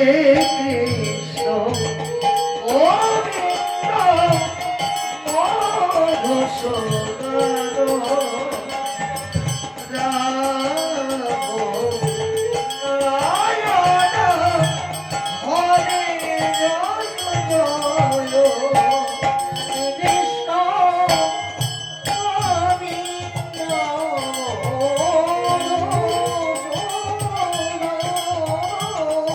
Krishna Govinda Madhusudan